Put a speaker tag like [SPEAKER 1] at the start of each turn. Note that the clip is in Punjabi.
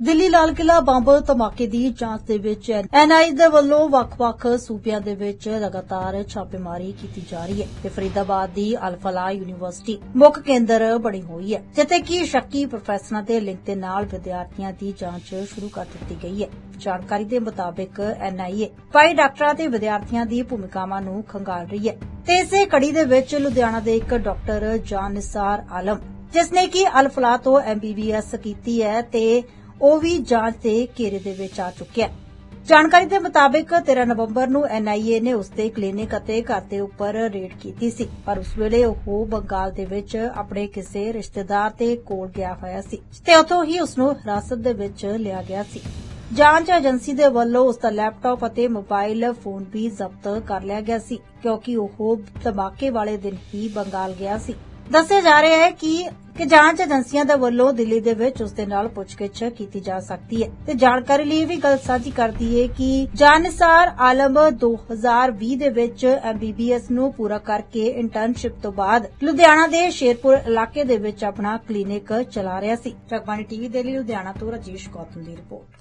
[SPEAKER 1] ਦਿੱਲੀ ਲਾਲ ਕਿਲਾ ਬੰਬ ਧਮਾਕੇ ਦੀ ਜਾਂਚ ਦੇ ਵਿੱਚ ਐਨਆਈ ਦੇ ਵੱਲੋਂ ਵੱਖ-ਵੱਖ ਸੂਬਿਆਂ ਦੇ ਵਿੱਚ ਲਗਾਤਾਰ ਛਾਪੇਮਾਰੀ ਕੀਤੀ ਜਾ ਰਹੀ ਹੈ ਤੇ ਫਰੀਦਾਬਾਦ ਦੀ ਅਲਫਲਾ ਯੂਨੀਵਰਸਿਟੀ ਮੁੱਖ ਕੇਂਦਰ ਬਣੀ ਹੋਈ ਹੈ, ਜਿੱਥੇ ਕਿ ਸ਼ੱਕੀ ਪ੍ਰੋਫੈਸਰਾਂ ਦੇ ਲਿੰਕ ਦੇ ਨਾਲ ਵਿਦਿਆਰਥੀਆਂ ਦੀ ਜਾਂਚ ਸ਼ੁਰੂ ਕਰ ਦਿੱਤੀ ਗਈ ਹੈ। ਜਾਣਕਾਰੀ ਦੇ ਮੁਤਾਬਕ ਐਨਆਈਏ ਪਾਈ ਡਾਕਟਰਾਂ ਤੇ ਵਿਦਿਆਰਥੀਆਂ ਦੀ ਭੂਮਿਕਾਵਾਂ ਨੂੰ ਖੰਗਾਲ ਰਹੀ ਹੈ ਤੇ ਇਸੇ ਕੜੀ ਦੇ ਵਿੱਚ ਲੁਧਿਆਣਾ ਦੇ ਇੱਕ ਡਾਕਟਰ ਜਾਨ ਨਿਸਾਰ ਆਲਮ, ਜਿਸ ਨੇ ਕਿ ਅਲਫਲਾ ਤੋਂ ਐਮਬੀਬੀਐਸ ਕੀਤੀ ਹੈ ਤੇ ਉਹ ਵੀ ਜਾਂਚ ਦੇ ਘੇਰੇ ਦੇ ਵਿੱਚ ਆ ਚੁੱਕਿਆ ਜਾਣਕਾਰੀ ਦੇ ਮੁਤਾਬਕ 13 ਨਵੰਬਰ ਨੂੰ ਐਨਆਈਏ ਨੇ ਉਸ ਦੇ ਕਲੀਨਿਕ ਅਤੇ ਘਰ ਦੇ ਉੱਪਰ ਰੇਡ ਕੀਤੀ ਸੀ, ਪਰ ਉਸ ਵੇਲੇ ਉਹ ਬੰਗਾਲ ਦੇ ਵਿੱਚ ਆਪਣੇ ਕਿਸੇ ਰਿਸ਼ਤੇਦਾਰ ਦੇ ਕੋਲ ਗਿਆ ਹੋਇਆ ਸੀ ਤੇ ਉਥੋਂ ਹੀ ਉਸ ਨੂੰ ਹਿਰਾਸਤ ਦੇ ਵਿੱਚ ਲਿਆ ਗਿਆ ਸੀ। ਜਾਂਚ ਏਜੰਸੀ ਦੇ ਵੱਲੋਂ ਉਸ ਦਾ ਲੈਪਟਾਪ ਅਤੇ ਮੋਬਾਈਲ ਫੋਨ ਵੀ ਜ਼ਬਤ ਕਰ ਲਿਆ ਗਿਆ ਸੀ, ਕਿਉਂਕਿ ਉਹ ਧਮਾਕੇ ਵਾਲੇ ਦਿਨ ਹੀ ਬੰਗਾਲ ਗਿਆ ਸੀ। ਦੱਸਿਆ ਜਾ ਰਿਹਾ ਹੈ ਕਿ ਕਿ ਜਾਂਚ ਏਜੰਸੀਆਂ ਦੇ ਵੱਲੋਂ ਦਿੱਲੀ ਦੇ ਵਿੱਚ ਉਸ ਦੇ ਨਾਲ ਪੁੱਛਗਿੱਛ ਕੀਤੀ ਜਾ ਸਕਦੀ ਹੈ। ਤੇ ਜਾਣਕਾਰੀ ਲਈ ਇਹ ਵੀ ਗੱਲ ਸਾਂਝੀ ਕਰਦੀ ਹੈ ਕਿ ਜਾਨਸਾਰ ਆਲਮ 2020 ਦੇ ਵਿੱਚ ਐਮਬੀਬੀਐਸ ਨੂੰ ਪੂਰਾ ਕਰਕੇ ਇੰਟਰਨਸ਼ਿਪ ਤੋਂ ਬਾਅਦ ਲੁਧਿਆਣਾ ਦੇ ਸ਼ੇਰਪੁਰ ਇਲਾਕੇ ਦੇ ਵਿੱਚ ਆਪਣਾ ਕਲੀਨਿਕ ਚਲਾ ਰਿਹਾ ਸੀ। ਜਗਬਾਣੀ ਟੀਵੀ ਦੇ ਲਈ ਲੁਧਿਆਣਾ ਤੋਂ ਰਾਜੇਸ਼ ਗੌਤਮ ਦੀ ਰਿਪੋਰਟ।